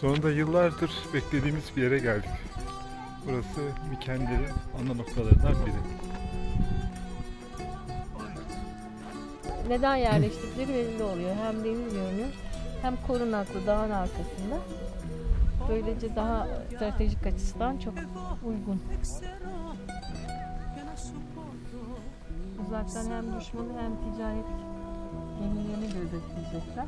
Sonunda yıllardır beklediğimiz bir yere geldik. Burası Mikender'in ana noktalarından biri. Neden yerleştikleri belli oluyor. Hem deniz görünüyor hem korunaklı dağın arkasında. Böylece daha stratejik açıdan çok uygun. Uzaktan hem düşmanı hem ticaret gemilerini gözetleyecekler.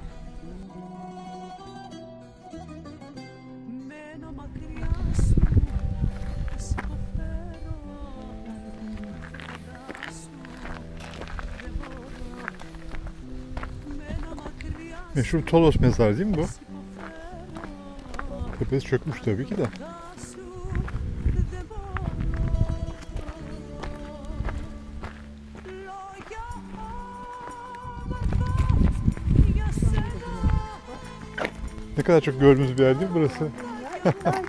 Meşhur Tolos mezarı değil mi bu? Tepesi çökmüş tabii ki de. Ne kadar çok gördüğümüz bir yer değil mi burası?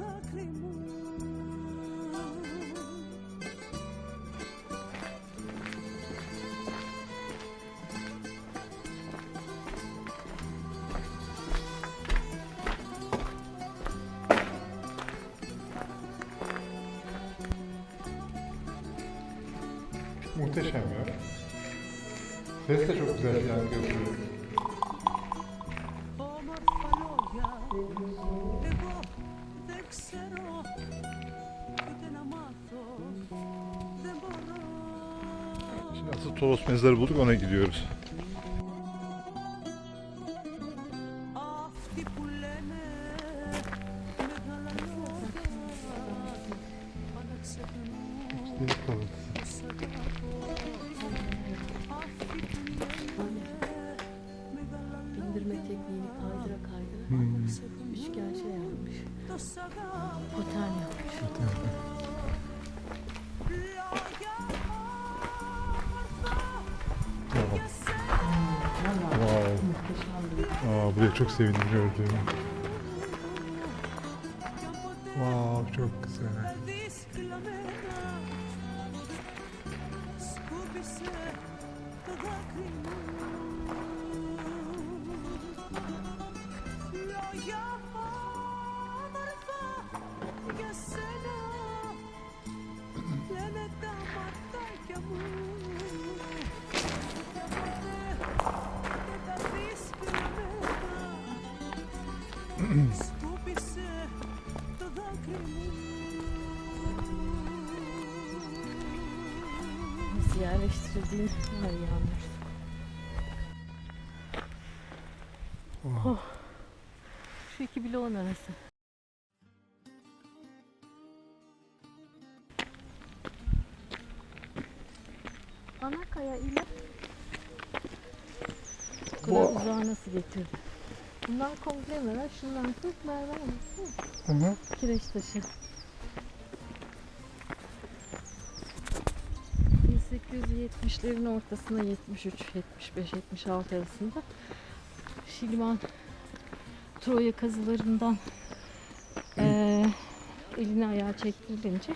δάκρυ μου Muhteşem ya. Ses de çok güzel yankı yapıyor. Toros mezarı bulduk ona gidiyoruz. Bindirme tekniğini kaydıra kaydıra hmm. üçgen şey yapmış. Paten yapmış. Paten. Çok çok sevindim gördüğüme. Wow çok güzel. Nasıl yerleştirildiğini daha iyi anlaştık. Oh. Şu iki bloğun arası. Anakaya ile bu kadar uzağa nasıl getirdi? Bunlar komple mermer, şunlar sırf mermer mi? Hı hı. Kireç taşı. 1870'lerin ortasına 73, 75, 76 arasında Şiliman Troya kazılarından eee elini ayağı çektirilince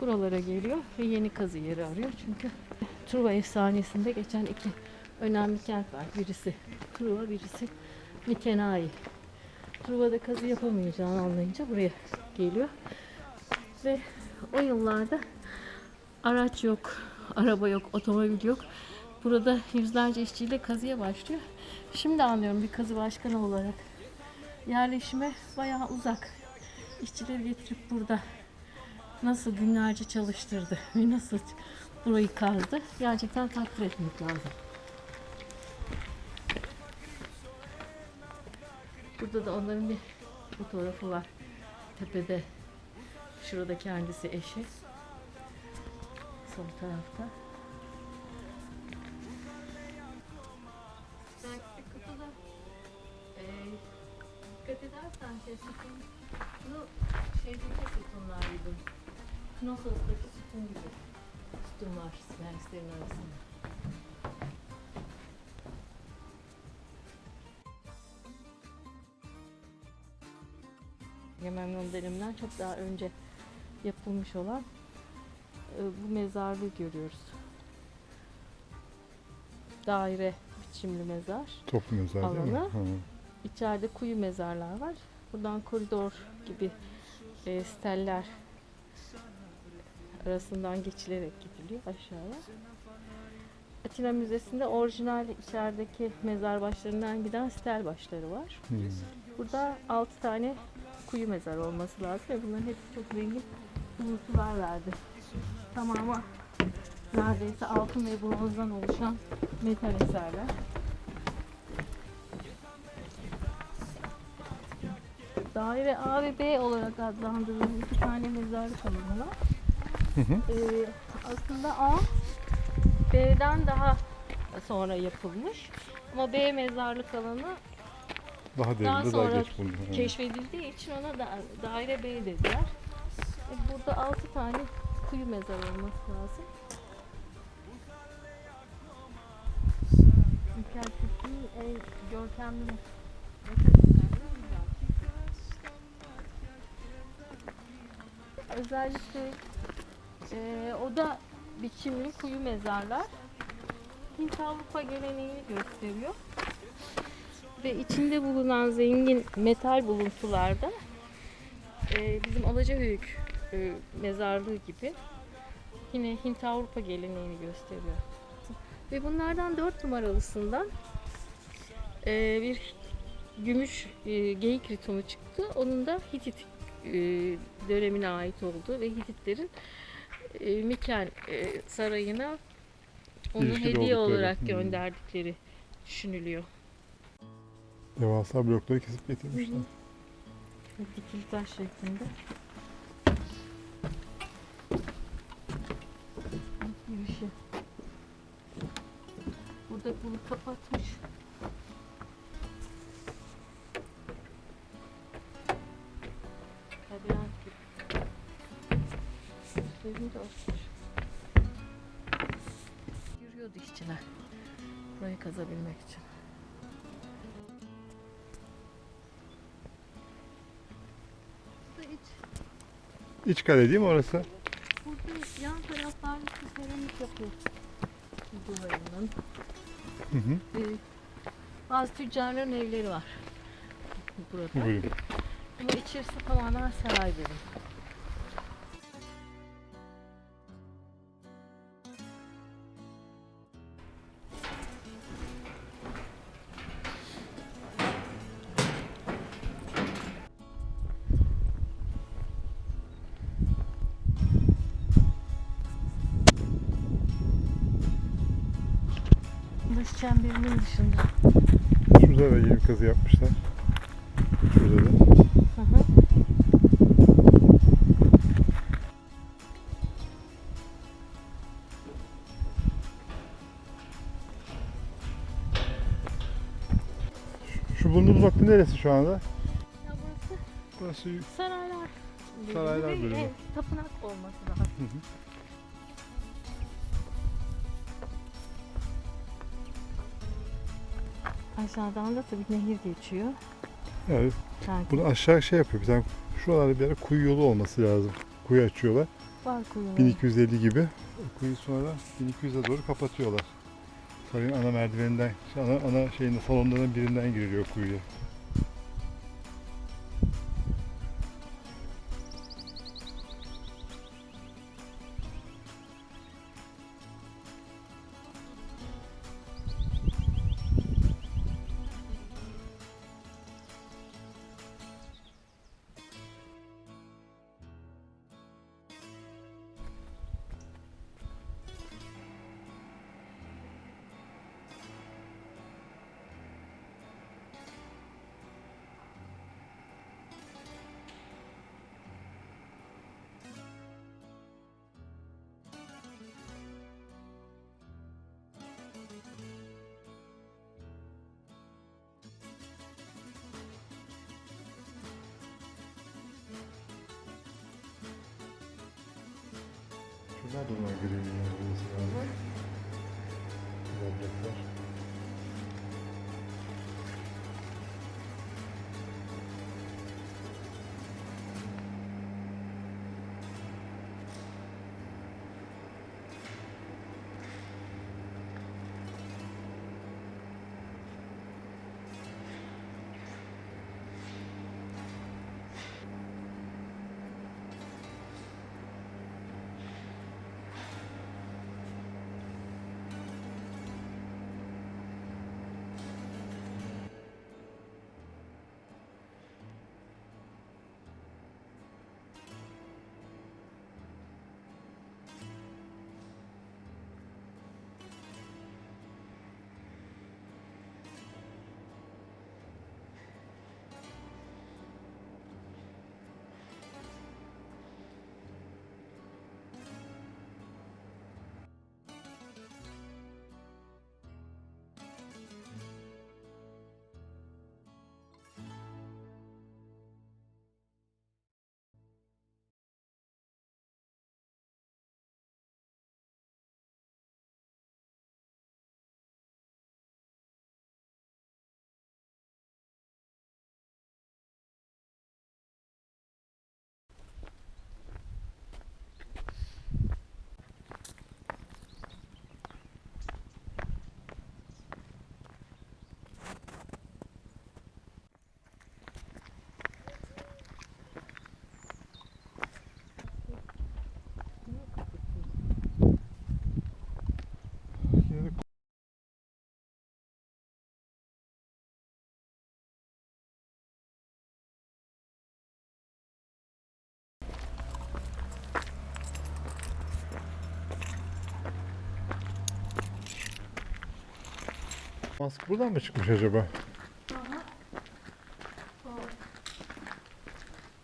buralara geliyor ve yeni kazı yeri arıyor. Çünkü Truva efsanesinde geçen iki önemli kent var. Birisi Truva, birisi Mikenai. Truva'da kazı yapamayacağını anlayınca buraya geliyor. Ve o yıllarda araç yok, araba yok, otomobil yok. Burada yüzlerce işçiyle kazıya başlıyor. Şimdi anlıyorum bir kazı başkanı olarak. Yerleşime bayağı uzak. İşçileri getirip burada nasıl günlerce çalıştırdı ve nasıl burayı kazdı. Gerçekten takdir etmek lazım. Burada da onların bir fotoğrafı var. Tepede. Şurada kendisi eşi. Sol tarafta. E, dikkat edersen sütun, bunu şeydeki sütunlar gibi. Knosos'taki sütun gibi. Sütun var lenslerin arasında. Yemen döneminden çok daha önce yapılmış olan e, bu mezarlığı görüyoruz. Daire biçimli mezar. Toplu mezar değil mi? Alanı. Ha. İçeride kuyu mezarlar var. Buradan koridor gibi e, steller arasından geçilerek gidiliyor aşağıya. Atina Müzesi'nde orijinal içerideki mezar başlarından giden stel başları var. Hmm. Burada 6 tane kuyu mezarı olması lazım ve bunların hepsi çok zengin buluntular verdi. Tamamı neredeyse altın ve bronzdan oluşan metal eserler. Daire A ve B olarak adlandırılan iki tane mezarlık alanı var. Ee, aslında A B'den daha sonra yapılmış. Ama B mezarlık alanı Daha Daha derin daha sonra geç bulundu. Keşfedildiği için ona da daire B dediler. E, burada 6 tane kuyu mezarı olması lazım. Ülkerkut'un en görkemli. Özellikle e, oda biçimli kuyu mezarlar Hint Avrupa geleneğini gösteriyor ve içinde bulunan zengin metal buluntularda e, bizim Alacahöyük e, mezarlığı gibi yine Hint Avrupa geleneğini gösteriyor. Ve bunlardan dört numaralısından e, bir gümüş e, geyik ritonu çıktı. Onun da Hitit e, dönemine ait olduğu ve Hititlerin e, Miken e, sarayına onu İlişkili hediye oldukları. olarak Hmm. gönderdikleri düşünülüyor. Devasa blokları kesip getirmişler. Dikili taş şeklinde. Girişi. Burada bunu kapatmış. Labirent gibi. Üstlerini de açmış. Yürüyordu işçiler. Burayı kazabilmek için. İç kale değil mi orası? Burada yan bir seramik yapı duvarının. Hı hı. Ee, bazı tüccarların evleri var burada. Buyurun. Ama içerisi tamamen saray benim. Çemberinin dışında. Şurada da yeni kazı yapmışlar. Şurada da. Hı hı. Şu bulunduğumuz nokta neresi şu anda? Ya burası Burası saraylar. Saraylar bölümü tapınak olması. Hı hı. Aşağıdan da tabii nehir geçiyor. yani Yani bunu aşağı şey yapıyor. Bir tane şuralarda bir yere kuyu yolu olması lazım. Kuyu açıyorlar. var kuyular. 1250 gibi. O kuyu sonra 1200'e doğru kapatıyorlar. Sarayın ana merdiveninden, ana, ana şeyinde salonlarının birinden giriliyor kuyuya. Şunlar da onlar görünüyor. olması lazım. Robloxlar. Mask buradan mı çıkmış acaba?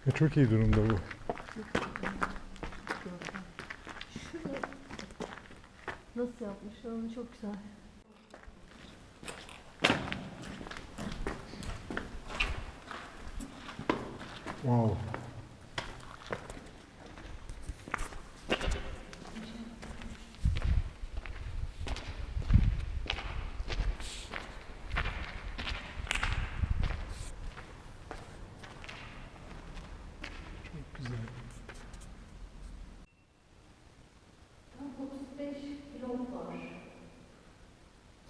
E, çok iyi durumda bu. Nasıl yapmışlar onu çok güzel. Wow. Çok güzel. 35 blok var.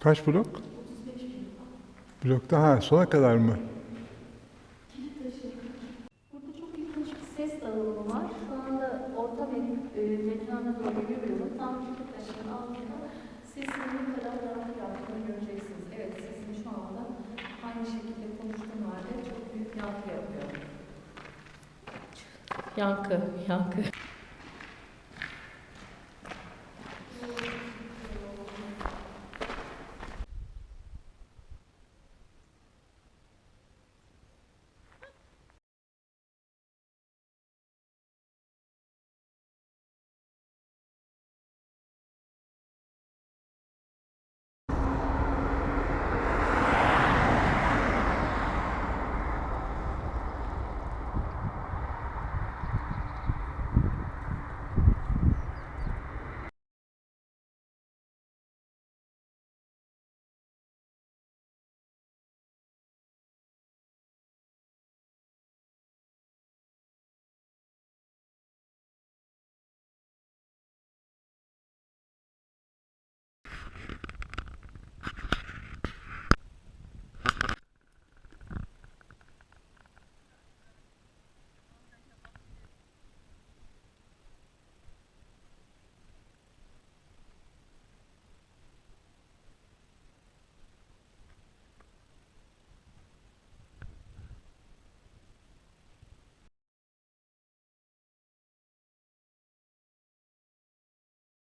Kaç blok? 35 blok. Blokta ha sona kadar mı? Burada çok ilginç bir ses dağılımı var. Şu anda orta ve e, mekana doğru yürüyorum. Tam kilit taşının altında sesinin ne kadar rahat yaptığını göreceksiniz. Evet sesim şu anda aynı şekilde konuştuğum halde çok büyük yankı yapıyor. Yankı, yankı.